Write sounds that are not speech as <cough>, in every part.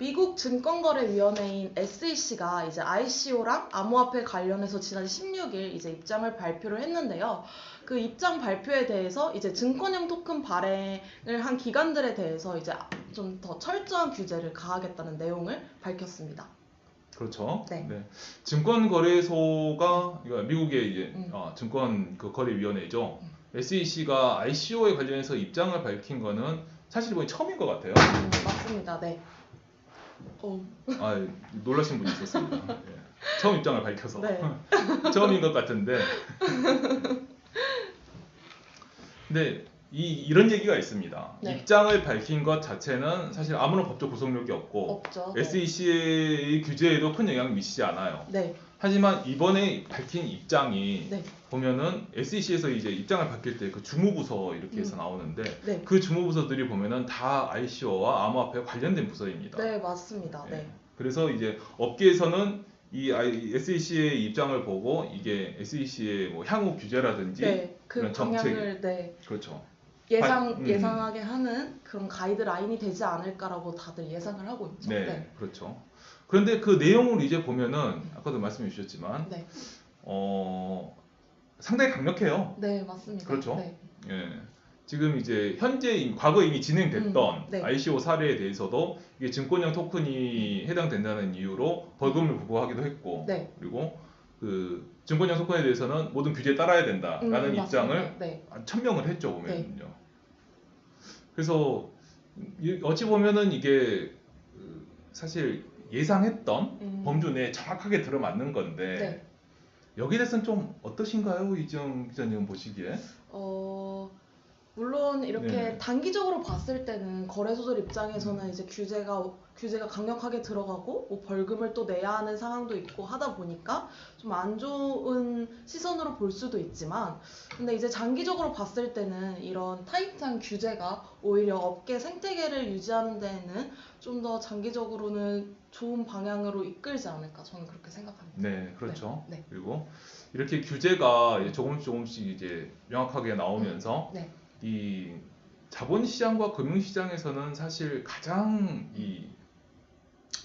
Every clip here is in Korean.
미국 증권거래위원회인 SEC가 이제 ICO랑 암호화폐 관련해서 지난 16일 이제 입장을 발표를 했는데요. 그 입장 발표에 대해서 이제 증권형 토큰 발행을 한 기관들에 대해서 이제 좀 더 철저한 규제를 가하겠다는 내용을 밝혔습니다. 그렇죠. 네. 증권거래소가 이거 미국의 이제 음. 어, 증권 그 거래위원회죠. 음. SEC가 ICO에 관련해서 입장을 밝힌 거는 사실 이번이 처음인 것 같아요. 음, 맞습니다. 네. 어, 아 놀라신 분이 있었습니다. 예. 처음 입장을 밝혀서 네. <laughs> 처음인 것 같은데. 근데 이 이런 얘기가 있습니다. 네. 입장을 밝힌 것 자체는 사실 아무런 법적 구속력이 없고 없죠. 네. SEC의 규제에도 큰 영향을 미치지 않아요. 네. 하지만 이번에 밝힌 입장이 네. 보면은 SEC에서 이제 입장을 밝힐 때그 주무부서 이렇게 해서 음. 나오는데 네. 그 주무부서들이 보면은 다 ICO와 암호화폐와 관련된 부서입니다. 네, 맞습니다. 예. 네. 그래서 이제 업계에서는 이 SEC의 입장을 보고 이게 SEC의 뭐 향후 규제라든지 네. 그 그런 정책. 방향을 네. 그렇죠. 예상 음. 예상하게 하는 그런 가이드라인이 되지 않을까라고 다들 예상을 하고 있죠. 네, 그렇죠. 그런데 그 내용을 이제 보면은 아까도 말씀해 주셨지만 네. 어 상당히 강력해요. 네, 맞습니다. 그렇죠. 네. 예. 지금 이제 현재 이- 과거 이미 진행됐던 음, 네. ICO 사례에 대해서도 이게 증권형 토큰이 해당된다는 이유로 벌금을 부과하기도 했고 네. 그리고 그 증권형 토큰에 대해서는 모든 규제에 따라야 된다라는 음, 입장을. 네. 천명을 했죠 보면요. 그래서 이- 어찌 보면은 이게 그 사실 예상했던 음. 범주 내에 정확하게 들어맞는 건데 네. 여기에 대해서는 좀 어떠신가요 이정 기자님 보시기에? 어 물론 이렇게 네. 단기적으로 봤을 때는 거래소들 입장에서는 이제 규제가 규제가 강력하게 들어가고 뭐 벌금을 또 내야 하는 상황도 있고 하다 보니까 좀 안 좋은 시 선으로 볼 수도 있지만 근데 이제 장기적으로 봤을 때는 이런 타이트한 규제가 오히려 업계 생태계를 유지하는 데에는 좀 더 장기적으로는 좋은 방향으로 이끌지 않을까 저는 그렇게 생각합니다. 네, 그렇죠. 네. 그리고 이렇게 규제가 조금씩 조금씩 이제 명확하게 나오면서 네. 이 자본시장과 금융시장에서는 사실 가장 이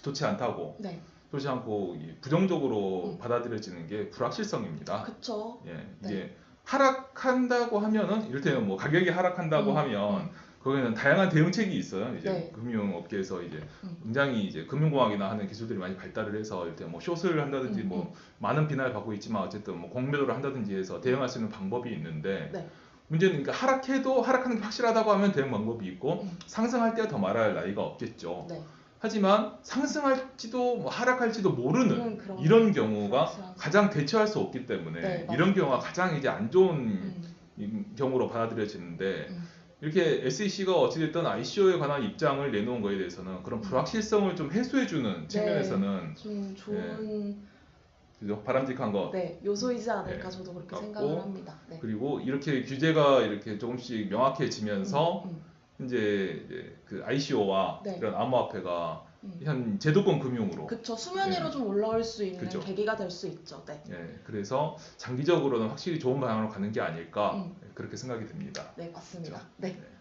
좋지 않다고 네, 좋지 않고 이 부정적으로 음. 받아들여지는 게 불확실성입니다. 그쵸. 예, 네. 이게 하락한다고 하면은 이를테면 뭐 가격이 하락한다고 음, 하면 음. 거기는 다양한 대응책이 있어요. 이제 네. 금융 업계에서 이제 음. 굉장히 이제 금융공학이나 하는 기술들이 많이 발달을 해서 일단 뭐 숏을 한다든지 음, 뭐 많은 비난을 받고 있지만 어쨌든 뭐 공매도를 한다든지 해서 대응할 수 있는 방법이 있는데 네. 문제는 그러니까 하락해도 하락하는 게 확실하다고 하면 대응 방법이 있고 음. 상승할 때가 더 말할 나이가 없겠죠. 네. 하지만 상승할지도 뭐 하락할지도 모르는 음, 그런 이런 경우가 그렇지 않죠. 가장 대처할 수 없기 때문에 네, 이런. 경우가 가장 이제 안 좋은 음, 이 경우로 받아들여지는데 음. 이렇게 SEC가 어찌됐든 ICO에 관한 입장을 내놓은 거에 대해서는 그런 음. 불확실성을 좀 해소해주는 측면에서는 좀 좋은 그죠? 바람직한 것 네, 요소이지 않을까 네. 저도 그렇게 같고, 생각을 합니다. 네. 그리고 이렇게 규제가 이렇게 조금씩 명확해지면서 음, 이제 이제 그 ICO와 네. 이런 암호화폐가 음. 현 제도권 금융으로 그쵸 수면 위로 네. 좀 올라올 수 있는 그죠. 계기가 될 수 있죠. 네, 예, 그래서 장기적으로는 확실히 좋은 방향으로 가는 게 아닐까 음. 그렇게 생각이 듭니다. 네 맞습니다. 그렇죠. 네. 네.